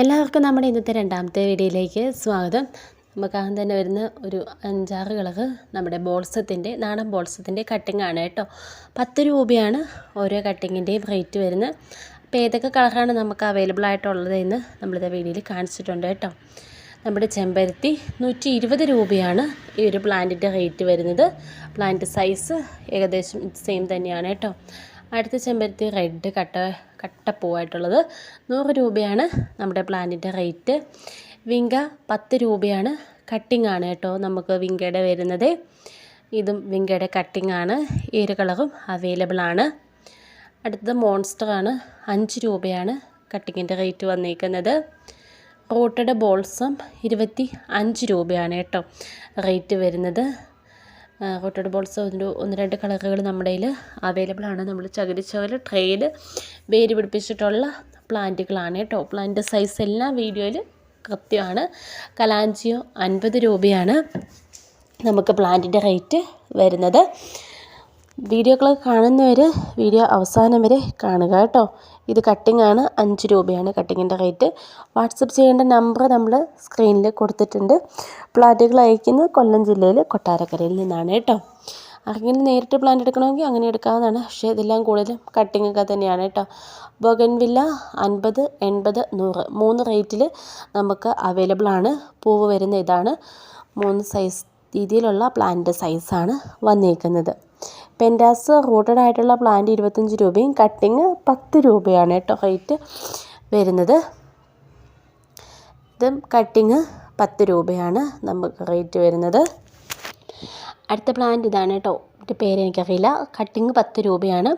എല്ലാവർക്കും നമ്മുടെ ഇന്നത്തെ രണ്ടാമത്തെ വീഡിയോയിലേക്ക് സ്വാഗതം. നമുക്ക് ആദ്യം തന്നെ വരുന്ന ഒരു അഞ്ചാറ് കളറ് നമ്മുടെ ബോൾസത്തിന്റെ നാടൻ ബോൾസത്തിന്റെ കട്ടിംഗ് ആണ് കേട്ടോ. പത്ത് രൂപയാണ് ഓരോ കട്ടിങ്ങിന്റെയും റേറ്റ് വരുന്നത്. അപ്പോൾ ഏതൊക്കെ കളറാണ് നമുക്ക് അവൈലബിൾ ആയിട്ടുള്ളത് എന്ന് നമ്മളിത് വീഡിയോയിൽ കാണിച്ചിട്ടുണ്ട് കേട്ടോ. നമ്മുടെ ചെമ്പരത്തി നൂറ്റി ഇരുപത് രൂപയാണ് ഈ ഒരു പ്ലാന്റിന്റെ റേറ്റ് വരുന്നത്. പ്ലാന്റ് സൈസ് ഏകദേശം സെയിം തന്നെയാണ് കേട്ടോ. അടുത്ത ചെമ്പരത്തി റെഡ് കട്ട കട്ടപ്പൂവായിട്ടുള്ളത്. നൂറ് രൂപയാണ് നമ്മുടെ പ്ലാന്റിന്റെ റേറ്റ്. വിങ്ക പത്ത് രൂപയാണ് കട്ടിംഗ് ആണ് കേട്ടോ നമുക്ക് വിങ്കയുടെ വരുന്നത്. ഇതും വിങ്കയുടെ കട്ടിംഗ് ആണ്. ഈ കളറും അവൈലബിൾ ആണ്. അടുത്തത് മോൺസ്റ്റർ ആണ്. അഞ്ച് രൂപയാണ് കട്ടിങ്ങിന്റെ റേറ്റ് വന്നിരിക്കുന്നത് റോട്ടഡ് ബോൾസും ഇരുപത്തി അഞ്ച് രൂപയാണ് കേട്ടോ റേറ്റ് വരുന്നത്. റോട്ടഡ് ബോൾസ് ഒരു ഒന്ന് രണ്ട് കളറുകൾ നമ്മുടെ കയ്യിൽ അവൈലബിൾ ആണ്. നമ്മൾ ചകിരിച്ചവൽ ട്രെയിൽ വേര് പിടിപ്പിച്ചിട്ടുള്ള പ്ലാന്റുകളാണ് കേട്ടോ. പ്ലാന്റ് സൈസ് എല്ലാം വീഡിയോയിൽ കൃത്യമാണ്. കലാഞ്ചിയോ അൻപത് രൂപയാണ് നമുക്ക് പ്ലാന്റിന്റെ റേറ്റ് വരുന്നത്. വീഡിയോകൾ കാണുന്നവർ വീഡിയോ അവസാനം വരെ കാണുക കേട്ടോ. ഇത് കട്ടിങ്ങാണ് അഞ്ച് രൂപയാണ് കട്ടിങ്ങിന്റെ റേറ്റ് വാട്സപ്പ് ചെയ്യേണ്ട നമ്പർ നമ്മൾ സ്ക്രീനിൽ കൊടുത്തിട്ടുണ്ട്. പ്ലാന്റുകൾ അയക്കുന്നത് കൊല്ലം ജില്ലയിൽ കൊട്ടാരക്കരയിൽ നിന്നാണ് കേട്ടോ. അങ്ങനെ നേരിട്ട് പ്ലാന്റ് എടുക്കണമെങ്കിൽ അങ്ങനെ എടുക്കാവുന്നതാണ്. പക്ഷേ ഇതെല്ലാം കൂടുതലും കട്ടിങ്ങൊക്കെ തന്നെയാണ് കേട്ടോ. ബൊഗൻവില്ല അൻപത് എൺപത് നൂറ് മൂന്ന് റേറ്റിൽ നമുക്ക് അവൈലബിൾ ആണ്. പൂവ് വരുന്ന ഇതാണ്. മൂന്ന് സൈസ് രീതിയിലുള്ള പ്ലാന്റ് സൈസാണ് വന്നേക്കുന്നത്. പെന്റാസ് റൂട്ടഡ് ആയിട്ടുള്ള പ്ലാന്റ് ഇരുപത്തഞ്ച് രൂപയും കട്ടിങ് പത്ത് രൂപയാണ് കേട്ടോ റേറ്റ് വരുന്നത്. ഇത് കട്ടിങ് പത്ത് രൂപയാണ് നമുക്ക് റേറ്റ് വരുന്നത്. അടുത്ത പ്ലാന്റ് ഇതാണ് കേട്ടോ പേര് എനിക്കറിയില്ല. കട്ടിങ് പത്ത് രൂപയാണ്.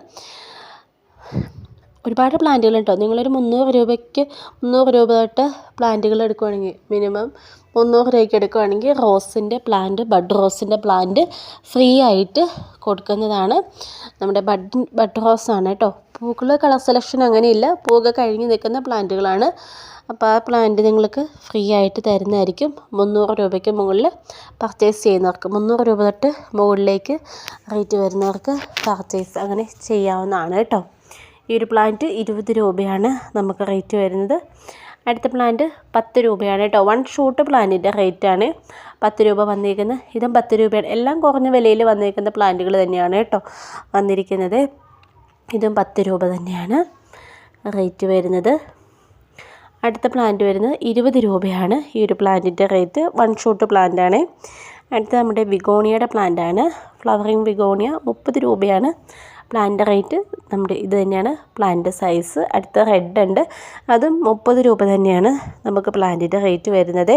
ഒരുപാട് പ്ലാന്റുകൾ കേട്ടോ നിങ്ങളൊരു മുന്നൂറ് രൂപയ്ക്ക് മുന്നൂറ് രൂപ തൊട്ട് പ്ലാന്റുകൾ എടുക്കുവാണെങ്കിൽ മിനിമം മുന്നൂറ് രൂപയ്ക്ക് എടുക്കുവാണെങ്കിൽ റോസിന്റെ പ്ലാന്റ് ബഡ് റോസിന്റെ പ്ലാന്റ് ഫ്രീ ആയിട്ട് കൊടുക്കുന്നതാണ്. നമ്മുടെ ബഡ് ബഡ് റോസാണ് കേട്ടോ. പൂക്കൾ കളർ സെലക്ഷൻ അങ്ങനെയില്ല. പൂവൊക്കെ കഴിഞ്ഞ് നിൽക്കുന്ന പ്ലാന്റുകളാണ്. അപ്പോൾ ആ പ്ലാന്റ് നിങ്ങൾക്ക് ഫ്രീ ആയിട്ട് തരുന്നതായിരിക്കും. മുന്നൂറ് രൂപയ്ക്ക് മുകളിൽ പർച്ചേസ് ചെയ്യുന്നവർക്ക് മുന്നൂറ് രൂപ തൊട്ട് മുകളിലേക്ക് റേറ്റ് വരുന്നവർക്ക് പർച്ചേസ് അങ്ങനെ ചെയ്യാവുന്നതാണ് കേട്ടോ. ഈ ഒരു പ്ലാന്റ് ഇരുപത് രൂപയാണ് നമുക്ക് റേറ്റ് വരുന്നത്. അടുത്ത പ്ലാന്റ് പത്ത് രൂപയാണ് കേട്ടോ. വൺ ഷൂട്ട് പ്ലാന്റിന്റെ റേറ്റാണ് പത്ത് രൂപ വന്നിരിക്കുന്നത് ഇതും പത്ത് രൂപയാണ്. എല്ലാം കുറഞ്ഞ വിലയിൽ വന്നിരിക്കുന്ന പ്ലാന്റുകൾ തന്നെയാണ് കേട്ടോ വന്നിരിക്കുന്നത്. ഇതും പത്ത് രൂപ തന്നെയാണ് റേറ്റ് വരുന്നത്. അടുത്ത പ്ലാന്റ് വരുന്നത് ഇരുപത് രൂപയാണ്. ഈ ഒരു പ്ലാന്റിന്റെ റേറ്റ് വൺ ഷൂട്ട് പ്ലാന്റാണ് അടുത്ത നമ്മുടെ വിഗോണിയയുടെ പ്ലാന്റാണ് ഫ്ലവറിങ് വിഗോണിയ മുപ്പത് രൂപയാണ്. പ്ലാന്റ് റേറ്റ് നമ്മുടെ ഇത് തന്നെയാണ്. പ്ലാന്റ് സൈസ് അടുത്ത റെഡ് ഉണ്ട്. അതും മുപ്പത് രൂപ തന്നെയാണ് നമുക്ക് പ്ലാന്റിന്റെ റേറ്റ് വരുന്നത്.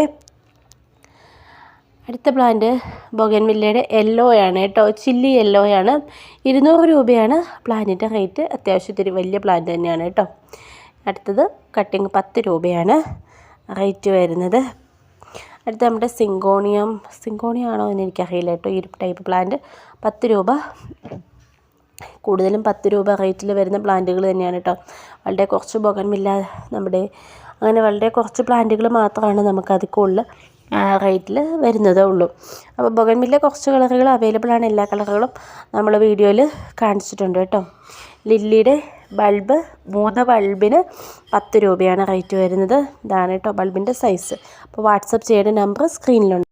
അടുത്ത പ്ലാന്റ് ബൊഗൻവില്ലയുടെ യെല്ലോ ആണ് കേട്ടോ. ചില്ലി യെല്ലോ ആണ്. ഇരുന്നൂറ് രൂപയാണ് പ്ലാന്റിന്റെ റേറ്റ്. അത്യാവശ്യത്തിന് വലിയ പ്ലാന്റ് തന്നെയാണ് കേട്ടോ. അടുത്തത് കട്ടിങ് പത്ത് രൂപയാണ് റേറ്റ് വരുന്നത്. അടുത്ത നമ്മുടെ സിങ്കോണിയം. സിങ്കോണിയം ആണോ എന്ന് എനിക്കറിയില്ല കേട്ടോ. ഈ ടൈപ്പ് പ്ലാന്റ് പത്ത് രൂപ. കൂടുതലും പത്ത് രൂപ റേറ്റിൽ വരുന്ന പ്ലാന്റുകൾ തന്നെയാണ് കേട്ടോ വളരെ കുറച്ച് ബൊഗൻവില്ല നമ്മുടെ അങ്ങനെ വളരെ കുറച്ച് പ്ലാന്റുകൾ മാത്രമാണ് നമുക്ക് കൂടുതൽ റേറ്റിൽ വരുന്നതേ ഉള്ളൂ. അപ്പോൾ ബൊഗൻവില്ല കുറച്ച് കളറുകൾ അവൈലബിൾ ആണ് എല്ലാ കളറുകളും നമ്മൾ വീഡിയോയിൽ കാണിച്ചിട്ടുണ്ട് കേട്ടോ ലില്ലിയുടെ ബൾബ് മൂന്ന് ബൾബിന് പത്ത് രൂപയാണ് റേറ്റ് വരുന്നത്. ഇതാണ് കേട്ടോ ബൾബിന്റെ സൈസ്. അപ്പോൾ വാട്സപ്പ് ചെയ്യേണ്ട നമ്പർ സ്ക്രീനിലുണ്ട്.